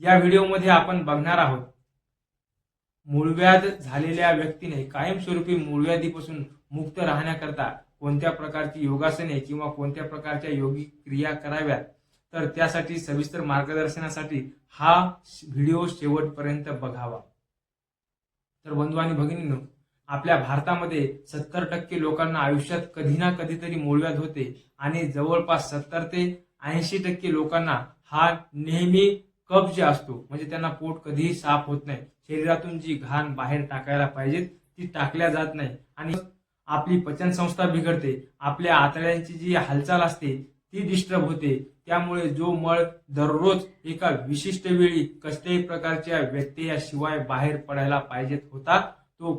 या व्हिडिओमध्ये आपण बघणार आहोत. मूळव्याध झालेल्या व्यक्तीने कायमस्वरूपी मूळव्याधीपासून मुक्त राहण्याकरता कोणत्या प्रकारची योगासने किंवा कोणत्या प्रकारच्या योगिक क्रिया कराव्यात? तर त्यासाठी सविस्तर मार्गदर्शनासाठी हा व्हिडिओ शेवटपर्यंत बघावा. तर बंधू आणि भगिनीनो आपल्या भारतामध्ये सत्तर टक्के लोकांना आयुष्यात कधी ना कधीतरी मूळव्याध होते आणि जवळपास सत्तर ते ऐंशी टक्के लोकांना हा नेहमी कफ जे असतो म्हणजे त्यांना पोट कधीही साफ होत नाही. शरीरातून जी घाण बाहेर टाकायला पाहिजेत ती टाकल्या जात नाही. आणि आपली पचनसंस्था बिघडते. आपल्या आतड्यांची जी हालचाल असते ती डिस्टर्ब होते. त्यामुळे जो मळ दररोज एका विशिष्ट वेळी कसल्याही प्रकारच्या व्यत्ययाशिवाय बाहेर पडायला पाहिजेत होता तो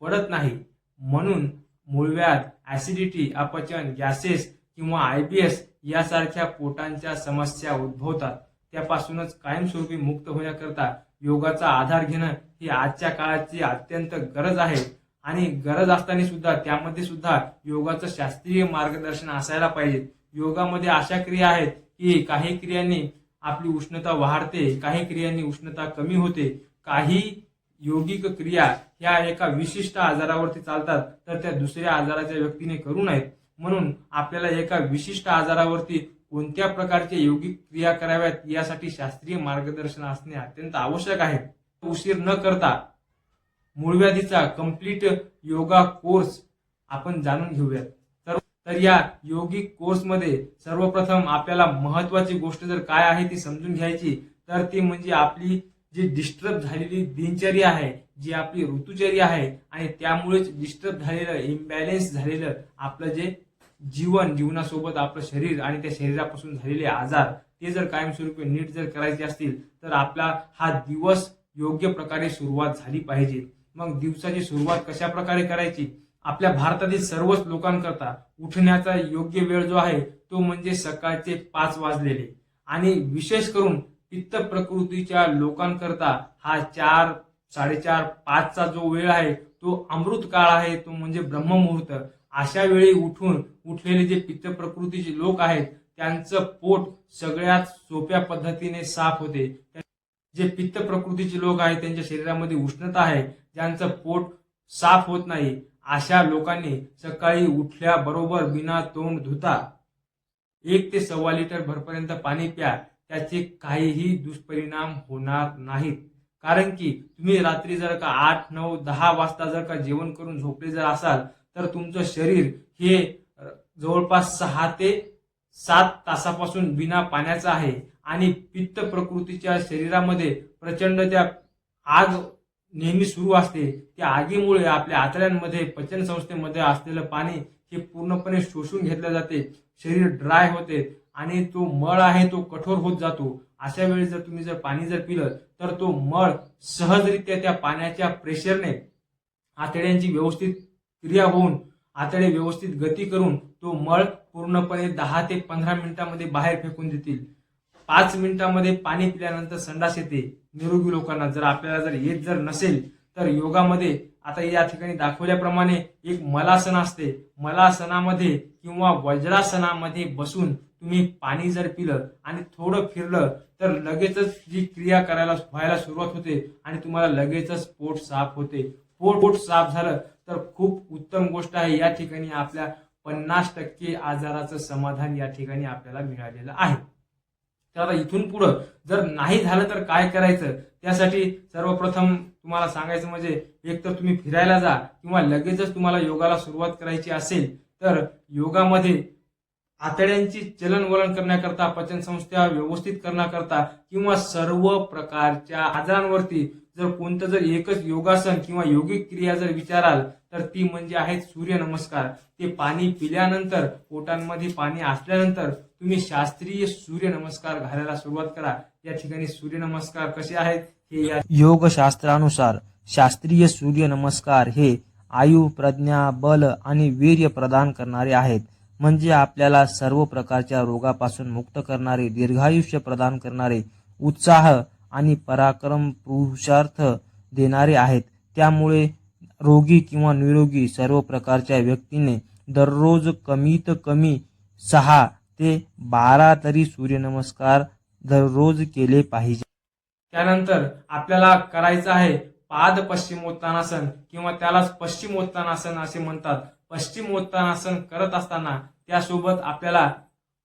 पडत नाही. म्हणून मूळव्याध ऍसिडिटी अपचन गॅसेस किंवा आयबीएस यासारख्या पोटांच्या समस्या उद्भवतात. त्यापासूनच कायमस्वरूपी मुक्त होण्याकरता योगाचा आधार घेणं ही आजच्या काळाची अत्यंत गरज आहे. आणि गरज असताना सुद्धा त्यामध्ये सुद्धा योगाचं शास्त्रीय मार्गदर्शन असायला पाहिजे. योगामध्ये अशा क्रिया आहेत की काही क्रियांनी आपली उष्णता वाढते काही क्रियांनी उष्णता कमी होते. काही योगिक क्रिया ह्या एका विशिष्ट आजारावरती चालतात तर त्या दुसऱ्या आजाराच्या व्यक्तीने करू नयेत. म्हणून आपल्याला एका विशिष्ट आजारावरती कोणत्या प्रकारच्या योगिक क्रिया कराव्यात यासाठी शास्त्रीय मार्गदर्शन असणे अत्यंत आवश्यक आहे. उशीर न करता मूळव्याधीचा कंप्लीट योगा कोर्स आपण जाणून घेऊयात. तर तर या योगिक कोर्समध्ये सर्वप्रथम आपल्याला महत्वाची गोष्ट जर काय आहे ती समजून घ्यायची तर ती म्हणजे आपली जी डिस्टर्ब झालेली दिनचर्या आहे जी आपली ऋतुचर्या आहे आणि त्यामुळेच डिस्टर्ब झालेलं इम्बॅलेन्स झालेलं आपलं जे जीवन जीवनासोबत आपलं शरीर आणि त्या शरीरापासून झालेले आजार ते जर कायमस्वरूपी नीट जर करायचे असतील तर आपला हा दिवस योग्य प्रकारे सुरुवात झाली पाहिजे. मग दिवसाची सुरुवात कशा प्रकारे करायची? आपल्या भारतातील सर्वच लोकांकरता उठण्याचा योग्य वेळ जो आहे तो म्हणजे सकाळचे पाच वाजलेले. आणि विशेष करून पित्त प्रकृतीच्या लोकांकरता हा चार साडेचार पाचचा जो वेळ आहे तो अमृत काळ आहे तो म्हणजे ब्रह्ममुहूर्त. अशा वेळी उठून उठलेले जे पित्त प्रकृतीचे लोक आहेत त्यांचं पोट सगळ्यात सोप्या पद्धतीने साफ होते. जे पित्त प्रकृतीचे लोक आहेत त्यांच्या शरीरामध्ये उष्णता आहे ज्यांचं पोट साफ होत नाही अशा लोकांनी सकाळी उठल्याबरोबर बिना तोंड धुता एक ते सव्वा लिटर भरपर्यंत पाणी प्या त्याचे काहीही दुष्परिणाम होणार नाहीत. कारण की तुम्ही रात्री जर का आठ नऊ दहा वाजता जर का जेवण करून झोपले जर असाल तर तुमचं शरीर हे जवळपास सहा ते सात तासापासून बिना पाण्याचं आहे आणि पित्त प्रकृतीच्या शरीरामध्ये प्रचंड त्या आग नेहमी सुरू असते. त्या आगीमुळे आपल्या आतड्यांमध्ये पचन संस्थेमध्ये असलेलं पाणी हे पूर्णपणे शोषून घेतलं जाते. शरीर ड्राय होते आणि तो मळ आहे तो कठोर होत जातो. अशा वेळी जर तुम्ही जर पाणी जर पिलं तर तो मळ सहजरित्या त्या पाण्याच्या प्रेशरने आतड्यांची व्यवस्थित क्रिया होऊन आतडे व्यवस्थित गती करून तो मळ पूर्णपणे दहा ते पंधरा मिनिटांमध्ये बाहेर फेकून देतील. पाच मिनिटांमध्ये पाणी पिल्यानंतर संडास येते. निरोगी लोकांना जर आपल्याला जर येत जर नसेल तर योगामध्ये आता या ठिकाणी दाखवल्याप्रमाणे एक मलासन असते. मलासनामध्ये किंवा वज्रासनामध्ये बसून तुम्ही पाणी जर पिलं आणि थोडं फिरलं तर लगेचच जी क्रिया करायला व्हायला सुरुवात होते आणि तुम्हाला लगेचच पोट साफ होते. पोट पोट साफ झालं उत्तम गोष्ट आहे. या ठिकाणी आपल्या पन्नास टक्के आजाराचं समाधान या ठिकाणी आपल्याला मिळालेलं आहे. तर आता इथून पुढं जर नाही झालं तर काय करायचं? त्यासाठी सर्वप्रथम तुम्हाला सांगायचं म्हणजे एक तर तुम्ही फिरायला जा किंवा लगेचच तुम्हाला योगाला सुरुवात करायची असेल तर योगामध्ये आतड्यांची चलनवलन करण्याकरता पचनसंस्था व्यवस्थित करण्याकरता किंवा सर्व प्रकारच्या आजारांवरती जर कोणतं जर एकच योगासन किंवा योगिक क्रिया जर विचाराल तर ती म्हणजे आहेत सूर्य नमस्कार ते पाणी पिल्यानंतर पोटांमध्ये पाणी असल्यानंतर तुम्ही शास्त्रीय सूर्य नमस्कार घालायला सुरुवात करा. या ठिकाणी सूर्य नमस्कार कसे आहेत हे या योगशास्त्रानुसार शास्त्रीय सूर्य नमस्कार हे आयु प्रज्ञा बल आणि वीर्य प्रदान करणारे आहेत. म्हणजे आपल्याला सर्व प्रकारच्या रोगापासून मुक्त करणारे दीर्घायुष्य प्रदान करणारे उत्साह आणि पराक्रम पुरुषार्थ देणारे आहेत. त्यामुळे रोगी किंवा निरोगी सर्व प्रकारच्या व्यक्तीने दररोज कमीत कमी सहा ते बारा तरी सूर्यनमस्कार दररोज केले पाहिजे. त्यानंतर आपल्याला करायचं आहे पाद पश्चिमोत्तानासन किंवा त्यालाच पश्चिमोत्तानासन असे म्हणतात. पश्चिमोत्तानासन करत असताना त्यासोबत आपल्याला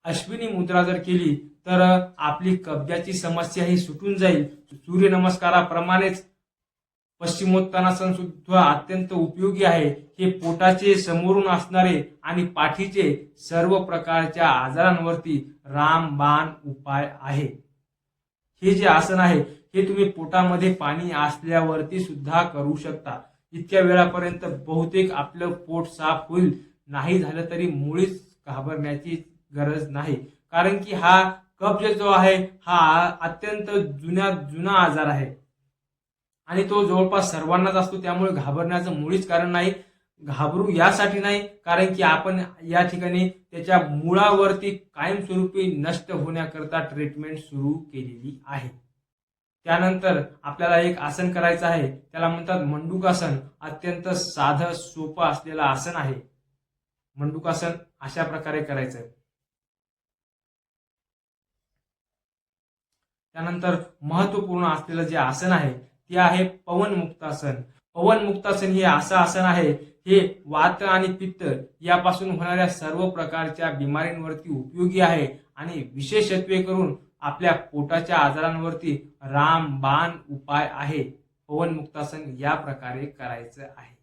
अश्विनी मुद्रा जर केली तर आपली कब्जाची समस्या ही सुटून जाईल. सूर्यनमस्काराप्रमाणेच पश्चिमोत्तानासन सुद्धा अत्यंत उपयोगी आहे. हे पोटाचे समोरून असणारे आणि पाठीचे सर्व प्रकारच्या आजारांवरती रामबाण उपाय आहे. हे जे आसन आहे हे तुम्ही पोटामध्ये पाणी असल्यावरती सुद्धा करू शकता. इतक्या वेळापर्यंत बहुतेक आपलं पोट साफ होईल. नाही झालं तरी मुळीच घाबरण्याची गरज नाही. कारण की हा कब्ज जो आहे हा अत्यंत जुन्या जुना आजार आहे. आणि तो जवळपास सर्वांनाच असतो. त्यामुळे घाबरण्याचं मुळीच कारण नाही. घाबरू यासाठी नाही कारण की आपण या ठिकाणी त्याच्या मुळावरती कायमस्वरूपी नष्ट होण्याकरता ट्रीटमेंट सुरू केलेली आहे. त्यानंतर आपल्याला एक आसन करायचं आहे. त्याला म्हणतात मंडुकासन. अत्यंत साधं सोपं असलेलं आसन आहे. मंडुकासन अशा प्रकारे करायचं आहे त्यानंतर महत्त्वपूर्ण असलेलं जे आसन आहे ते आहे पवन मुक्तासन. पवन मुक्तासन हे असं आसन आहे हे वात आणि पित्त यापासून होणाऱ्या सर्व प्रकारच्या बिमारींवरती उपयोगी आहे आणि विशेषत्वे करून आपल्या पोटाच्या आजारांवरती रामबाण उपाय आहे. पवन मुक्तासन या प्रकारे करायचं आहे.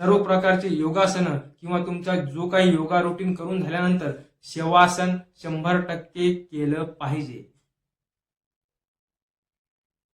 सर्व प्रकारचे योगासन किंवा तुमचा जो काही योगा रुटीन करून झाल्यानंतर शेवासन शंभर टक्के केलं पाहिजे.